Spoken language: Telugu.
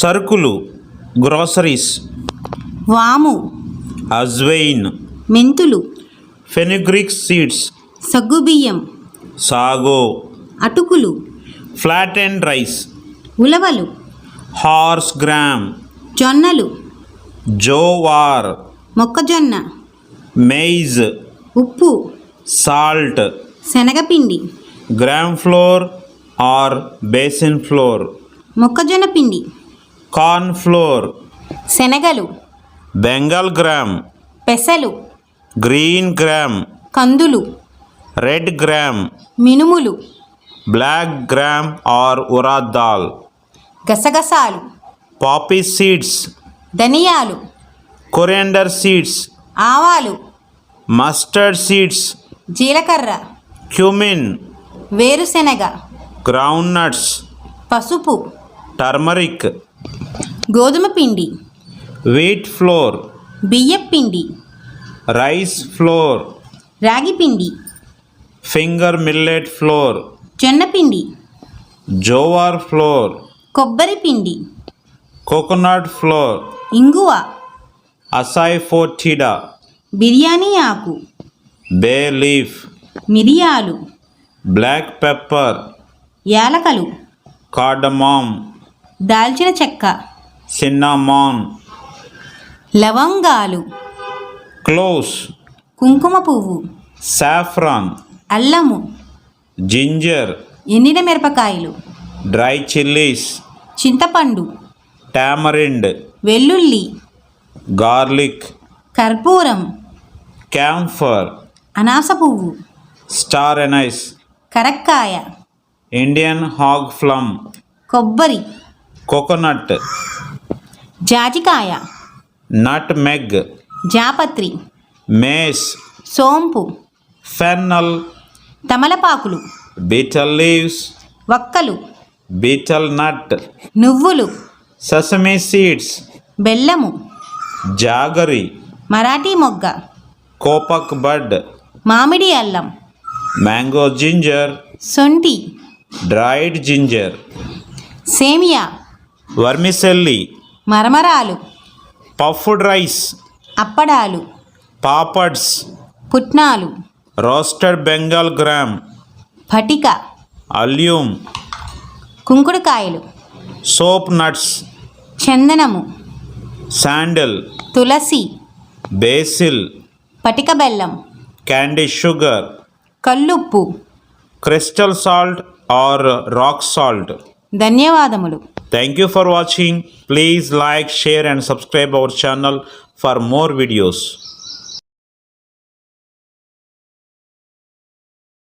సరుకులు గ్రోసరీస్ వాము అజ్వైన్ మెంతులు ఫెనిగ్రిక్ సీడ్స్ సగ్గుబియ్యం సాగో అటుకులు ఫ్లాట్ అండ్ రైస్ ఉలవలు హార్స్ గ్రామ్ జొన్నలు జోవార్ మొక్కజొన్న మెయిజ్ ఉప్పు సాల్ట్ శనగపిండి gram flour or besan flour. మొక్కజొన్న పిండి. Corn flour. శనగలు. Bengal gram. పెసలు. Green gram. కందులు. Red gram. మినుములు. Black gram or urad dal. గసగసాలు. Poppy seeds. ధనియాలు. Coriander seeds. ఆవాలు. Mustard seeds. జీలకర్ర. క్యూమిన్. వేరుశెనగ. Ground nuts. పసుపు. టర్మరిక్. గోధుమ పిండి. వీట్ ఫ్లోర్ బియ్యం పిండి. రైస్ ఫ్లోర్ రాగి పిండి. ఫింగర్ మిల్లెట్ ఫ్లోర్ జొన్న పిండి. జోవార్ ఫ్లోర్ కొబ్బరి పిండి. కోకోనట్ ఫ్లోర్ ఇంగువ. అసాయి ఫోర్టిడా బిర్యానీ ఆకు. బే లీఫ్ మిరియాలు. బ్లాక్ పెప్పర్ యాలకలు. కార్డమామ్ దాల్చిన చెక్క. సిన్నమాన్. లవంగాలు. క్లోవ్స్ కుంకుమ పువ్వు. సాఫ్రాన్. అల్లము. జింజర్. ఎండిన మిరపకాయలు. Dry chillies. చింతపండు. టామరిండ్. వెల్లుల్లి. గార్లిక్. కర్పూరం. క్యాంఫర్. అనాస పువ్వు. Star anise. కరక్కాయ. Indian hog plum. కొబ్బరి. కోకోనట్. జాజికాయ. నట్ మెగ్ జాపత్రి. మేస్. సోంపు. ఫెన్నల్. తమలపాకులు. Betel leaves. వక్కలు. Betel nut. నువ్వులు. Sesame seeds. బెల్లము. జాగరి. మరాఠీ మొగ్గ. Caper bud. మామిడి అల్లం. Mango ginger. సొంటి. Dried ginger. సేమియా. వర్మిసెల్లి. మరమరాలు. Puffed rice. అప్పడాలు. పాపడ్స్. పుట్నాలు. Roasted Bengal gram. పటిక అల్యూమ్. కుంకుడుకాయలు. Soap nuts. చందనము. శాండల్. తులసి. బేసిల్. పటిక బెల్లం. Candy sugar. కల్లుప్పు crystal salt or rock salt. ధన్యవాదములు. Thank you for watching. Please like, share and subscribe our channel for more videos.